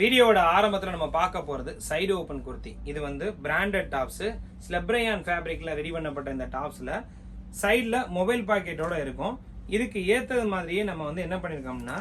வீடியோவோட ஆரம்பத்தில் நம்ம பார்க்க போகிறது சைடு ஓப்பன் குர்த்தி. இது வந்து பிராண்டட் டாப்ஸு ஸ்லெப்ரையான் ஃபேப்ரிக்கில் ரெடி பண்ணப்பட்ட இந்த டாப்ஸில் சைடில் மொபைல் பாக்கெட்டோட இருக்கும். இதுக்கு ஏற்றது மாதிரியே நம்ம வந்து என்ன பண்ணியிருக்கோம்னா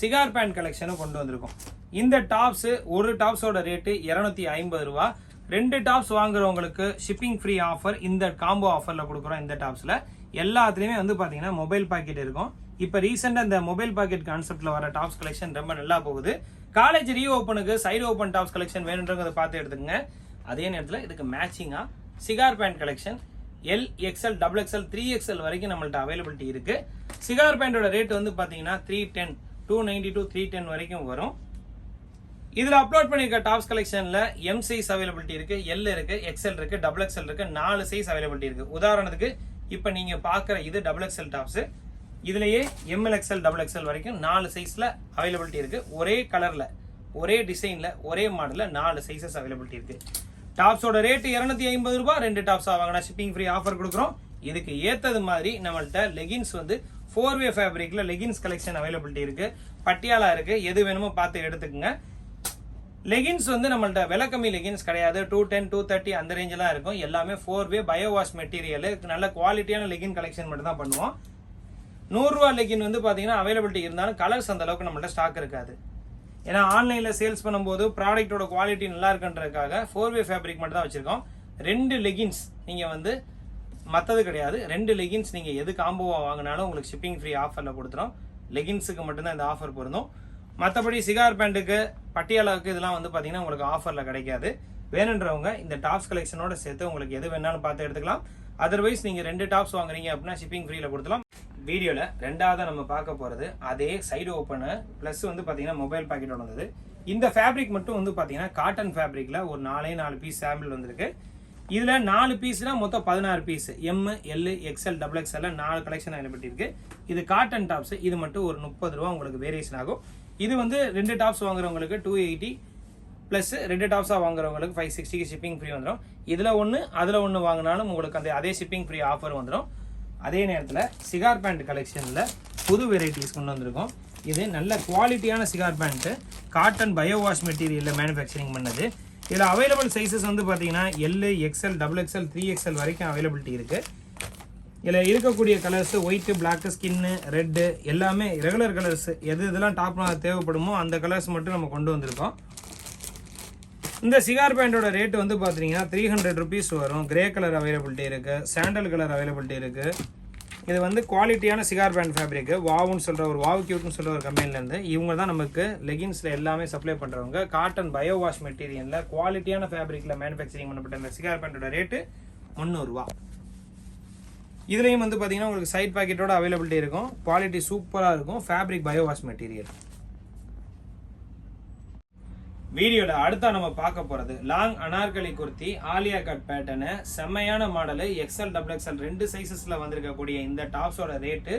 சிகார் பேண்ட் கலெக்ஷனும் கொண்டு வந்திருக்கோம். இந்த டாப்ஸு ஒரு டாப்ஸோட ரேட்டு இரநூத்தி ஐம்பது ரூபா. ரெண்டு டாப்ஸ் வாங்குறவங்களுக்கு ஷிப்பிங் ஃப்ரீ ஆஃபர் இந்த காம்போ ஆஃபரில் கொடுக்குறோம் இந்த டாப்ஸில் எல்லாத்துலேயுமே வந்து பார்த்தீங்கன்னா மொபைல் பாக்கெட் இருக்கும். இப்போ ரீசெண்டாக இந்த மொபைல் பாக்கெட் கான்செப்டில் வர டாப்ஸ் கலெக்ஷன் ரொம்ப நல்லா போகுது. காலேஜ் ரீ ஓப்பனுக்கு சைடு ஓப்பன் டாப்ஸ் கலெக்ஷன் வேணுன்றதை பார்த்து எடுத்துக்கங்க. அதே நேரத்தில் இதுக்கு மேட்சிங்காக cigar pant collection. L XL double XL three XL வரைக்கும் நம்மள்ட்ட அவைலபிலிட்டி இருக்கு. சிகார் பேண்டோட ரேட் வந்து பார்த்தீங்கன்னா three ten two ninety two three ten வரைக்கும் வரும். இதில் அப்லோட் பண்ணியிருக்க டாப்ஸ் கலெக்ஷனில் எம் சைஸ் அவைலபிலிட்டி இருக்கு எல் இருக்கு எக்ஸ்எல் இருக்கு டபுள் எக்ஸ்எல் இருக்கு நாலு சைஸ் அவைலபிலிட்டி இருக்கு. உதாரணத்துக்கு இப்போ நீங்கள் பார்க்குற இது டபுள் எக்ஸ்எல் டாப்ஸு. இதுலேயே M L XL double XL வரைக்கும் நாலு சைஸில் அவைலபிலிட்டி இருக்குது ஒரே கலரில் ஒரே டிசைனில் ஒரே மாடலில் நாலு சைஸஸ் அவைலபிலிட்டி இருக்குது டாப்ஸோட ரேட்டு இருநூத்தி ஐம்பது ரூபாய். ரெண்டு டாப்ஸ் வாங்கினா ஷிப்பிங் ஃப்ரீ ஆஃபர் கொடுக்குறோம். இதுக்கு ஏற்றது மாதிரி நம்மள்ட்ட லெகின்ஸ் வந்து ஃபோர் வே ஃபேப்ரிக்ல லெகின்ஸ் கலெக்ஷன் அவைலபிலிட்டி இருக்கு. பட்டியாலா இருக்கு. எது வேணுமோ பார்த்து எடுத்துக்கோங்க. லெகின்ஸ் வந்து நம்மள்ட்ட விலை கம்மி லெகின்ஸ் கிடையாது. டூ டென் டூ தேர்ட்டி அந்த ரேஞ்செலாம் இருக்கும். எல்லாமே four way bio wash material நல்ல குவாலிட்டியான லெகின் கலெக்ஷன் மட்டும் தான் பண்ணுவோம். நூறுரூவா லெகின் வந்து பார்த்தீங்கன்னா அவைலபிலிட்டி இருந்தாலும் கலர்ஸ் அந்த அளவுக்கு நம்மள்ட்ட ஸ்டாக் இருக்காது. ஏன்னா ஆன்லைனில் சேல்ஸ் பண்ணும்போது ப்ராடக்ட்டோட குவாலிட்டி நல்லா இருக்குன்றதுக்காக ஃபோர் வே ஃபேப்ரிக் மட்டும் தான் வச்சுருக்கோம். ரெண்டு லெகின்ஸ் நீங்கள் வந்து மற்றது கிடையாது. ரெண்டு லெகின்ஸ் நீங்கள் எது காம்போவாக வாங்கினாலும் உங்களுக்கு ஷிப்பிங் ஃப்ரீ ஆஃபரில் கொடுத்துரும். லெகின்ஸுக்கு மட்டும்தான் இந்த ஆஃபர் பொருந்தும். மற்றபடி சிகார் பேண்ட்டுக்கு பட்டியாலாவுக்கு இதெல்லாம் வந்து பார்த்தீங்கன்னா உங்களுக்கு ஆஃபரில் கிடைக்காது. வேணுன்றவங்க இந்த டாப்ஸ் கலெக்ஷனோட சேர்த்து உங்களுக்கு எது வேணாலும் பார்த்து எடுத்துக்கலாம். அதர்வைஸ் நீங்கள் ரெண்டு டாப்ஸ் வாங்குறீங்க அப்படின்னா ஷிப்பிங் ஃப்ரீல கொடுத்துலாம் வீடியோவில் ரெண்டாவதாக நம்ம பார்க்க போகிறது அதே சைடு ஓப்பனு ப்ளஸ் வந்து பார்த்தீங்கன்னா மொபைல் பாக்கெட் வந்தது. இந்த ஃபேப்ரிக் மட்டும் வந்து பார்த்தீங்கன்னா காட்டன் ஃபேப்ரிக்கில் ஒரு நாலே நாலு பீஸ் சாம்பிள் வந்திருக்கு. இதில் நாலு பீஸ்னா மொத்தம் பதினாறு piece M L XL double XL நாலு கலெக்ஷன் அனுப்பிட்டிருக்கு. இது காட்டன் டாப்ஸ் இது மட்டும் ஒரு முப்பது ரூபா உங்களுக்கு வேரியேஷன் ஆகும். இது வந்து ரெண்டு டாப்ஸ் வாங்குறவங்களுக்கு டூ எயிட்டி ப்ளஸ் ரெண்டு டாப்ஸாக வாங்குறவங்களுக்கு ஃபைவ் சிக்ஸ்டிக்கு ஷிப்பிங் ஃப்ரீ வந்துடும் இதில் ஒன்று அதில் ஒன்று வாங்கினாலும் உங்களுக்கு அந்த அதே ஷிப்பிங் ஃப்ரீ ஆஃபர் வந்துடும் அதே நேரத்தில் சிகார் பேண்ட் கலெக்ஷனில் புது வெரைட்டிஸ் கொண்டு வந்திருக்கோம். இது நல்ல குவாலிட்டியான cigar pant cotton bio wash மெட்டீரியலில் மேனுஃபேக்சரிங் பண்ணது. இதில் அவைலபிள் சைஸஸ் வந்து பார்த்தீங்கன்னா L XL double XL three XL வரைக்கும் அவைலபிலிட்டி இருக்குது இதில் இருக்கக்கூடிய colours white black skin red எல்லாமே ரெகுலர் கலர்ஸ் எது இதெல்லாம் டாப் தேவைப்படுமோ அந்த கலர்ஸ் மட்டும் நம்ம கொண்டு வந்திருக்கோம். இந்த சிகார் பேண்டோட ரேட்டு வந்து பார்த்தீங்கன்னா த்ரீ ஹண்ட்ரட் ருபீஸ் வரும். கிரே கலர் அவைலபிலிட்டி இருக்குது சாண்டல் கலர் அவைலபிலிட்டி இருக்குது இது வந்து குவாலிட்டியான சிகார் பேண்ட் ஃபேப்ரிக்கு வாவுன்னு சொல்கிற ஒரு வாவ் கியூட்னு சொல்கிற ஒரு கம்பெனிலேருந்து இவங்க தான் நமக்கு லெகின்ஸில் எல்லாமே சப்ளை பண்ணுறவங்க காட்டன் பயோ வாஷ் மெட்டீரியலில் குவாலிட்டியான ஃபேப்ரிக்கில் மேனுஃபேக்சரிங் பண்ணப்பட்ட இந்த சிகார் பேண்டோட ரேட்டு முந்நூறுரூவா இதுலேயும் வந்து பார்த்தீங்கன்னா உங்களுக்கு சைட் பாக்கெட்டோட அவைலபிலிட்டி இருக்கும். குவாலிட்டி சூப்பராக இருக்கும். ஃபேப்ரிக் பயோ வாஷ் மெட்டீரியல் வீடியோட அடுத்தா நம்ம பார்க்க போறது. Long Anarkali kurti Alia cut pattern செம்மையான மாடலு எக்ஸ்எல் டபுள் எக்ஸ்எல் ரெண்டு சைசஸ்ல வந்திருக்கக்கூடிய இந்த டாப்ஸோட ரேட்டு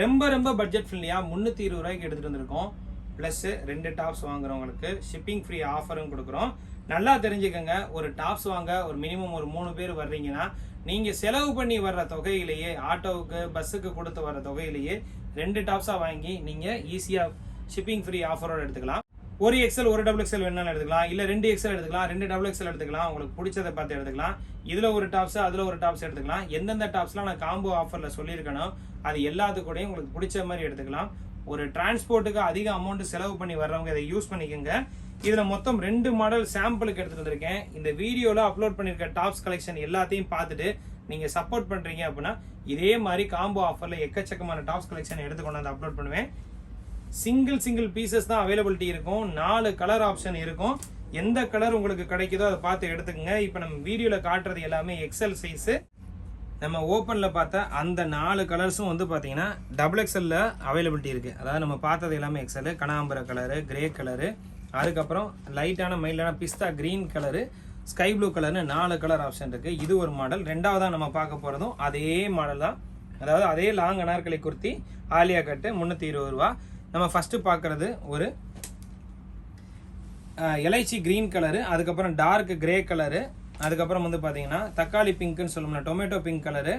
ரொம்ப ரொம்ப பட்ஜெட் ஃப்ரெண்ட்லியா முந்நூற்றி இருபது ரூபாய்க்கு எடுத்துட்டு வந்திருக்கோம். ப்ளஸ்ஸு ரெண்டு டாப்ஸ் வாங்குறவங்களுக்கு ஷிப்பிங் ஃப்ரீ ஆஃபரும் கொடுக்குறோம். நல்லா தெரிஞ்சுக்கங்க ஒரு டாப்ஸ் வாங்க ஒரு மினிமம் ஒரு மூணு பேர் வர்றீங்கன்னா நீங்க செலவு பண்ணி வர்ற தொகையிலேயே ஆட்டோவுக்கு பஸ்ஸுக்கு கொடுத்து வர்ற தொகையிலேயே ரெண்டு டாப்ஸா வாங்கி நீங்க ஈஸியா ஷிப்பிங் ஃப்ரீ ஆஃபரோட எடுத்துக்கலாம். ஒரு எக்ஸல் ஒரு டபுள் எக்ஸல் வேணாலும் எடுத்துக்கலாம். இல்லை ரெண்டு எக்ஸல் எடுத்துக்கலாம் ரெண்டு டபுள் எக்ஸல் எடுத்துக்கலாம். உங்களுக்கு பிடிச்சதை பார்த்து எடுத்துக்கலாம். இதில் ஒரு டாப்ஸ் அதில் ஒரு டாப்ஸ் எடுத்துக்கலாம். எந்தெந்த டாப்ஸ்லாம் நான் காம்போ ஆஃபரில் சொல்லியிருக்கேனோ அது எல்லாத்துக்கூடையும் உங்களுக்கு பிடிச்ச மாதிரி எடுத்துக்கலாம். ஒரு டிரான்ஸ்போர்ட்டுக்கு அதிக அமௌண்ட் செலவு பண்ணி வர்றவங்க இதை யூஸ் பண்ணிக்கோங்க. இதில் மொத்தம் ரெண்டு மாடல் சாம்பிளுக்கு எடுத்துகிட்டு வந்திருக்கேன். இந்த வீடியோவில் அப்லோட் பண்ணியிருக்க டாப்ஸ் கலெக்ஷன் எல்லாத்தையும் பார்த்துட்டு நீங்கள் சப்போர்ட் பண்ணுறீங்க அப்படின்னா இதே மாதிரி காம்போ ஆஃபரில் எக்கச்சக்கமான டாப்ஸ் கலெக்ஷன் எடுத்து கொண்டு வந்து அப்லோட் பண்ணுவேன். சிங்கிள் சிங்கிள் பீசஸ் தான் அவைலபிலிட்டி இருக்கும். நாலு கலர் ஆப்ஷன் இருக்கும். எந்த கலர் உங்களுக்கு கிடைக்குதோ அதை பார்த்து எடுத்துக்கங்க. இப்போ நம்ம வீடியோவில் காட்டுறது எல்லாமே எக்ஸல் சைஸு நம்ம ஓப்பனில் பார்த்த அந்த நாலு கலர்ஸும் வந்து பார்த்தீங்கன்னா டபுள் எக்ஸலில் அவைலபிலிட்டி இருக்குது அதாவது நம்ம பார்த்தது எல்லாமே எக்ஸலு கனாம்பர கலரு கிரே கலரு அதுக்கப்புறம் லைட்டான மைல்டான பிஸ்தா க்ரீன் கலரு ஸ்கை ப்ளூ கலர்னு நாலு கலர் ஆப்ஷன் இருக்குது இது ஒரு மாடல் ரெண்டாவதாக நம்ம பார்க்க போகிறதும் அதே மாடல் தான். அதாவது அதே லாங் அனார்கலை குர்த்தி ஆலியா கட்டு முந்நூற்றி இருபது ரூபா. நம்ம ஃபஸ்ட்டு பார்க்குறது ஒரு எலைச்சி க்ரீன் கலரு அதுக்கப்புறம் டார்க் கிரே கலரு அதுக்கப்புறம் வந்து பார்த்தீங்கன்னா தக்காளி பிங்க்குன்னு சொல்லணும்னா tomato pink colour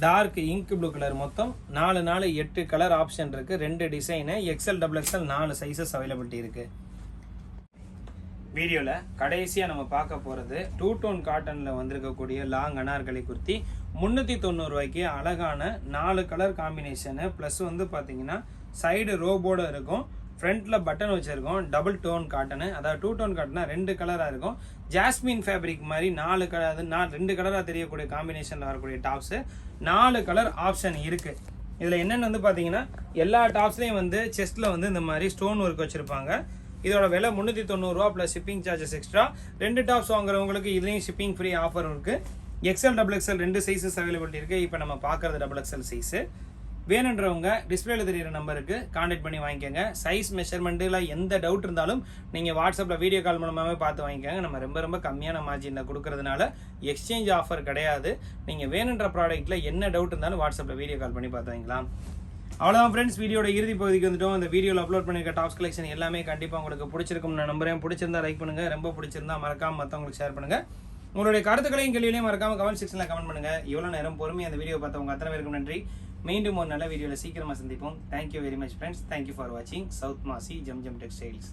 dark ink blue colour மொத்தம் நாலு நாலு எட்டு கலர் ஆப்ஷன் இருக்குது ரெண்டு டிசைனு எக்ஸ்எல் டபுள் எக்ஸ்எல் நாலு சைஸஸ் அவைலபிலிட்டி இருக்குது வீடியோவில் கடைசியாக நம்ம பார்க்க போகிறது டூ டோன் காட்டனில் வந்திருக்கக்கூடிய லாங் அனார்களை குர்த்தி. முந்நூற்றி தொண்ணூறுரூவாய்க்கு அழகான நாலு கலர் காம்பினேஷனு ப்ளஸ் வந்து பார்த்தீங்கன்னா சைடு ரோபோட இருக்கும். ஃப்ரண்ட்டில் பட்டன் வச்சுருக்கோம். டபுள் டோன் காட்டனு அதாவது டூ டோன் காட்டனா ரெண்டு கலராக இருக்கும். ஜாஸ்மின் ஃபேப்ரிக் மாதிரி நாலு கலர் அது நான் ரெண்டு கலராக தெரியக்கூடிய காம்பினேஷனில் வரக்கூடிய டாப்ஸு நாலு கலர் ஆப்ஷன் இருக்குது இதில் என்னென்னு வந்து பார்த்தீங்கன்னா எல்லா டாப்ஸ்லேயும் வந்து செஸ்ட்டில் வந்து இந்த மாதிரி ஸ்டோன் ஒர்க் வச்சுருப்பாங்க. இதோட விலை முந்நூற்றி தொண்ணூறுரூவா ப்ளஸ் ஷிப்பிங் சார்ஜஸ் எக்ஸ்ட்ரா ரெண்டு டாப்ஸ் வாங்குறவங்களுக்கு இதுலேயும் ஷிப்பிங் ஃப்ரீ ஆஃபர் இருக்குது எக்ஸ்எல் டபுள் எக்ஸ்எல் ரெண்டு சைஸஸ் அவைலபிலிட்டி இருக்குது இப்போ நம்ம பார்க்குறது டபுள் எக்ஸ்எல் சைஸு வேணுன்றவங்க டிஸ்பிளேல தெரியுற நம்பருக்கு காண்டாக்ட் பண்ணி வாங்கிக்கோங்க. சைஸ் மெஷர்மெண்ட்டில் எந்த டவுட் இருந்தாலும் நீங்கள் வாட்ஸ்அப்பில் வீடியோ கால் மூலமாகவே பார்த்து வாங்கிக்கோங்க. நம்ம ரொம்ப ரொம்ப கம்மியான மார்ஜினில் கொடுக்கறதுனால எக்ஸ்சேஞ்ச் ஆஃபர் கிடையாது. நீங்கள் வேணுன்ற ப்ராடக்ட்டில் என்ன டவுட் இருந்தாலும் வாட்ஸ்அப்பில் வீடியோ கால் பண்ணி பார்த்து வாங்கிக்கலாம். அவ்வளோதான் ஃப்ரெண்ட்ஸ் வீடியோட இறுதி பகுதிக்கு வந்துட்டோம். இந்த வீடியோவில் அப்லோட் பண்ணிருக்க டாப்ஸ் கலெக்ஷன் எல்லாமே கண்டிப்பாக உங்களுக்கு பிடிச்சிருக்கும் நான் நம்புறேன். பிடிச்சிருந்தா லைக் பண்ணுங்க. ரொம்ப பிடிச்சிருந்தா மறக்காம மற்றவங்களுக்கு ஷேர் பண்ணுங்க. உங்களுடைய கருத்துக்களையும் கேள்வியிலையும் மறக்காம கமெண்ட் செக்ஷனில் கமெண்ட் பண்ணுங்க. இவ்வளோ நேரம் பொறுமையாக அந்த வீடியோ பார்த்தவங்க அத்தனை பேருக்கும் நன்றி. மீண்டும் ஒரு நல்ல வீடியோவில் சீக்கிரமாக சந்திப்போம். Thank you very much friends thank you for வாட்சிங் சவுத் மாசி ஜம் ஜம் டெக்ஸ்டைல்ஸ்